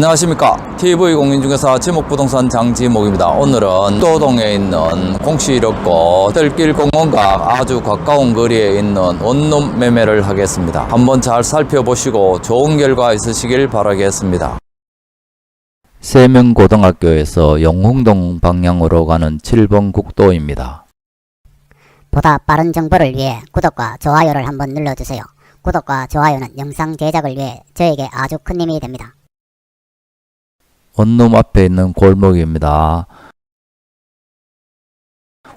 안녕하십니까. TV공인중개사 지목부동산 장지목입니다. 오늘은 도동에 있는 공시렵고 들길 공원과 아주 가까운 거리에 있는 원룸 매매를 하겠습니다. 한번 잘 살펴보시고 좋은 결과 있으시길 바라겠습니다. 세명고등학교에서 영흥동 방향으로 가는 7번 국도입니다. 보다 빠른 정보를 위해 구독과 좋아요를 한번 눌러주세요. 구독과 좋아요는 영상 제작을 위해 저에게 아주 큰 힘이 됩니다. 원룸 앞에 있는 골목입니다.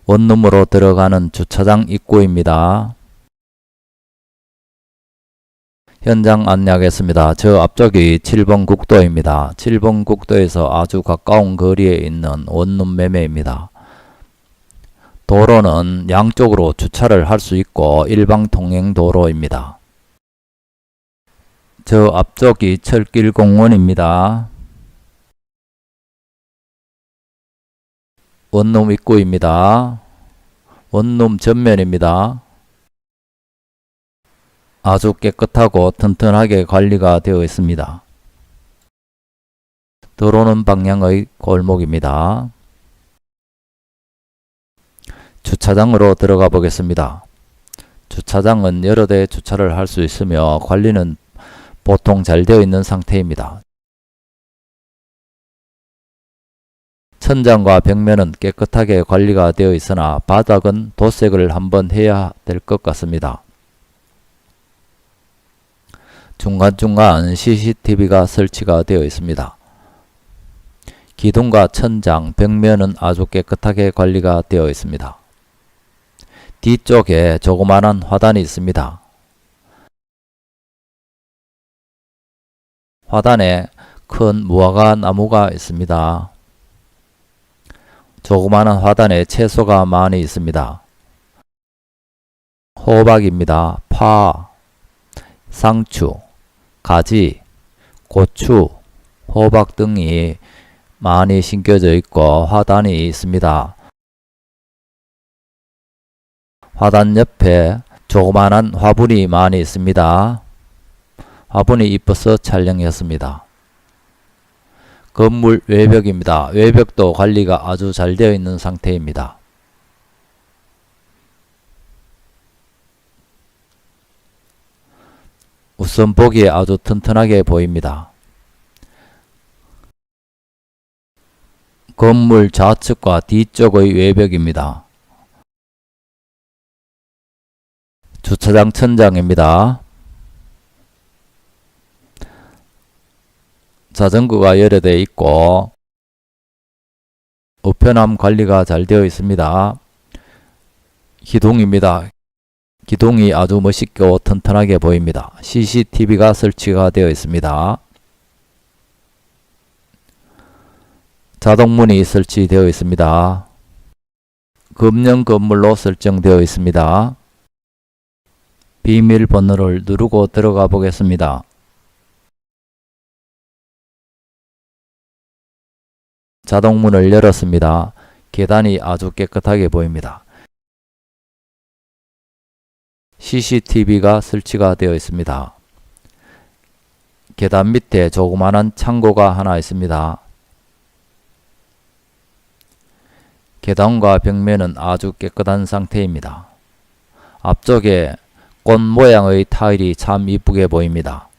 원룸으로 들어가는 주차장 입구입니다. 현장 안내하겠습니다. 저 앞쪽이 7번 국도입니다. 7번 국도에서 아주 가까운 거리에 있는 원룸 매매입니다. 도로는 양쪽으로 주차를 할 수 있고 일방 통행 도로입니다. 저 앞쪽이 철길 공원입니다. 원룸 입구입니다. 원룸 전면입니다. 아주 깨끗하고 튼튼하게 관리가 되어 있습니다. 들어오는 방향의 골목입니다. 주차장으로 들어가 보겠습니다. 주차장은 여러 대 주차를 할 수 있으며 관리는 보통 잘 되어 있는 상태입니다. 천장과 벽면은 깨끗하게 관리가 되어 있으나 바닥은 도색을 한번 해야 될 것 같습니다. 중간중간 CCTV가 설치가 되어 있습니다. 기둥과 천장, 벽면은 아주 깨끗하게 관리가 되어 있습니다. 뒤쪽에 조그마한 화단이 있습니다. 화단에 큰 무화과 나무가 있습니다. 조그마한 화단에 채소가 많이 있습니다. 호박입니다. 파, 상추, 가지, 고추, 호박 등이 많이 심겨져 있고 화단이 있습니다. 화단 옆에 조그마한 화분이 많이 있습니다. 화분이 이뻐서 촬영했습니다. 건물 외벽입니다. 외벽도 관리가 아주 잘 되어 있는 상태입니다. 우선 보기에 아주 튼튼하게 보입니다. 건물 좌측과 뒤쪽의 외벽입니다. 주차장 천장입니다. 자전거가 열여되어 있고 우편함 관리가 잘 되어 있습니다. 기둥입니다. 기둥이 아주 멋있고 튼튼하게 보입니다. CCTV가 설치가 되어 있습니다. 자동문이 설치되어 있습니다. 금형 건물로 설정되어 있습니다. 비밀번호를 누르고 들어가 보겠습니다. 자동문을 열었습니다. 계단이 아주 깨끗하게 보입니다. CCTV가 설치가 되어 있습니다. 계단 밑에 조그마한 창고가 하나 있습니다. 계단과 벽면은 아주 깨끗한 상태입니다. 앞쪽에 꽃 모양의 타일이 참 이쁘게 보입니다.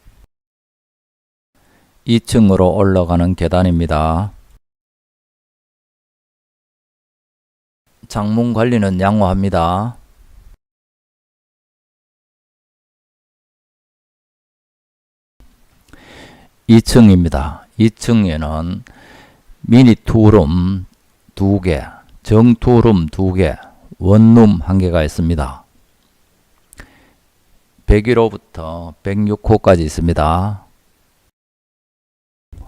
2층으로 올라가는 계단입니다. 창문 관리는 양호합니다. 이층입니다 2층에는 미니 투룸 2개, 정투룸 2개, 원룸 1개가 있습니다. 101호부터 106호까지 있습니다.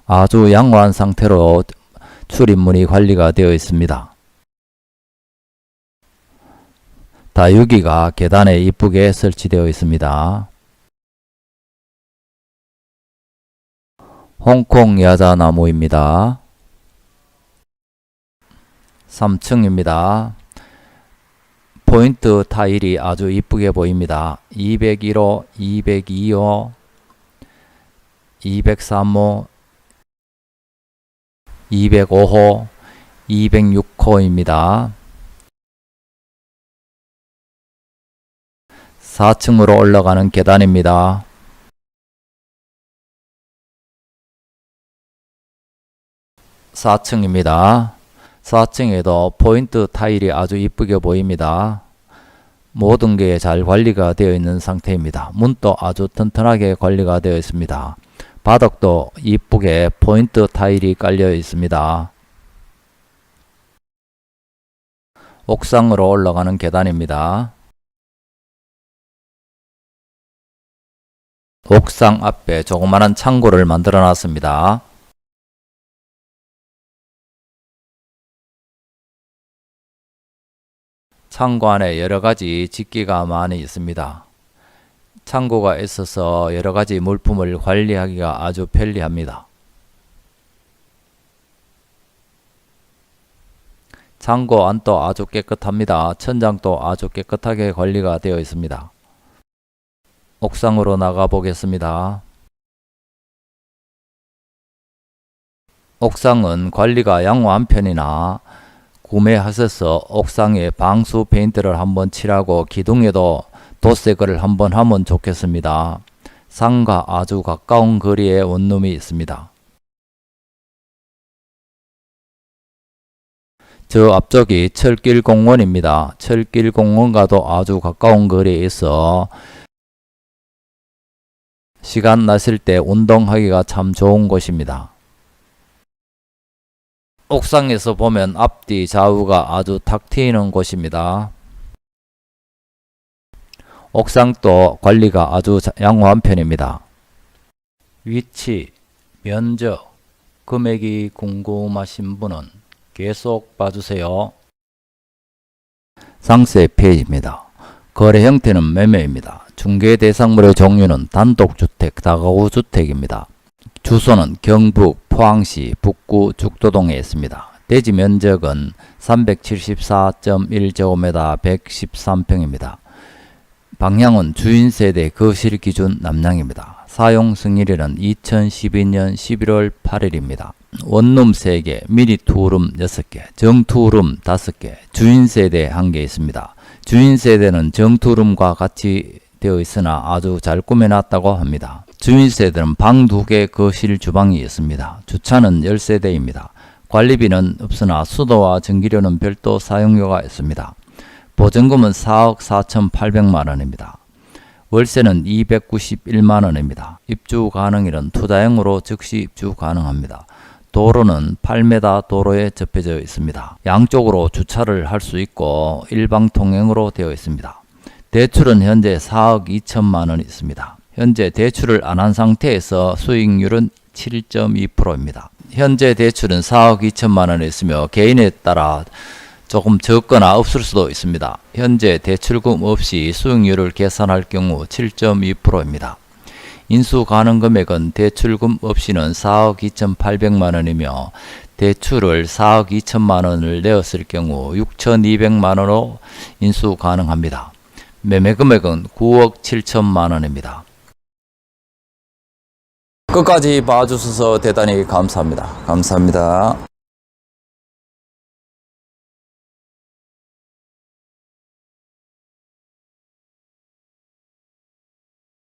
아주 양호한 상태로 출입문이 관리가 되어 있습니다. 다육이가 계단에 이쁘게 설치되어 있습니다. 홍콩 야자나무입니다. 3층입니다. 포인트 타일이 아주 이쁘게 보입니다. 201호, 202호, 203호, 205호, 206호입니다. 4층으로 올라가는 계단입니다. 4층입니다. 4층에도 포인트 타일이 아주 이쁘게 보입니다. 모든 게 잘 관리가 되어 있는 상태입니다. 문도 아주 튼튼하게 관리가 되어 있습니다. 바닥도 이쁘게 포인트 타일이 깔려 있습니다. 옥상으로 올라가는 계단입니다. 옥상 앞에 조그마한 창고를 만들어 놨습니다. 창고 안에 여러 가지 집기가 많이 있습니다. 창고가 있어서 여러 가지 물품을 관리하기가 아주 편리합니다. 창고 안도 아주 깨끗합니다. 천장도 아주 깨끗하게 관리가 되어 있습니다. 옥상으로 나가 보겠습니다. 옥상은 관리가 양호한 편이나 구매하셔서 옥상에 방수 페인트를 한번 칠하고 기둥에도 도색을 한번 하면 좋겠습니다. 산과 아주 가까운 거리에 원룸이 있습니다. 저 앞쪽이 철길 공원입니다. 철길 공원과도 아주 가까운 거리에 있어 시간 나실 때 운동하기가 참 좋은 곳입니다. 옥상에서 보면 앞뒤 좌우가 아주 탁 트이는 곳입니다. 옥상도 관리가 아주 자- 양호한 편입니다. 위치, 면적, 금액이 궁금하신 분은 계속 봐주세요. 상세 페이지입니다. 거래 형태는 매매입니다. 중개 대상물의 종류는 단독 주 택, 다가구 주택입니다. 주소는 경북 포항시 북구 죽도동에 있습니다. 대지 면적은 374.1제곱미터 113평입니다. 방향은 주인 세대 거실 기준 남량입니다. 사용 승일일은 2012년 11월 8일입니다. 원룸 3개, 미니 투룸 6개, 정투룸 5개, 주인 세대 1개 있습니다. 주인 세대는 정투룸과 같이 되어 있으나 아주 잘 꾸며놨다고 합니다. 주인 세대는 방 2개, 거실, 주방이 있습니다. 주차는 10세대입니다. 관리비는 없으나 수도와 전기료는 별도 사용료가 있습니다. 보증금은 4억 4,800만 원입니다. 월세는 291만 원입니다. 입주 가능일은 투자형으로 즉시 입주 가능합니다. 도로는 8m 도로에 접해져 있습니다. 양쪽으로 주차를 할 수 있고 일방 통행으로 되어 있습니다. 대출은 현재 4억 2천만 원 있습니다. 현재 대출을 안 한 상태에서 수익률은 7.2%입니다. 현재 대출은 4억 2천만 원 있으며 개인에 따라 조금 적거나 없을 수도 있습니다. 현재 대출금 없이 수익률을 계산할 경우 7.2%입니다. 인수 가능 금액은 대출금 없이는 4억 2,800만 원이며 대출을 4억 2천만 원을 내었을 경우 6,200만 원으로 인수 가능합니다. 매매 금액은 9억 7천만 원입니다. 끝까지 봐주셔서 대단히 감사합니다. 감사합니다.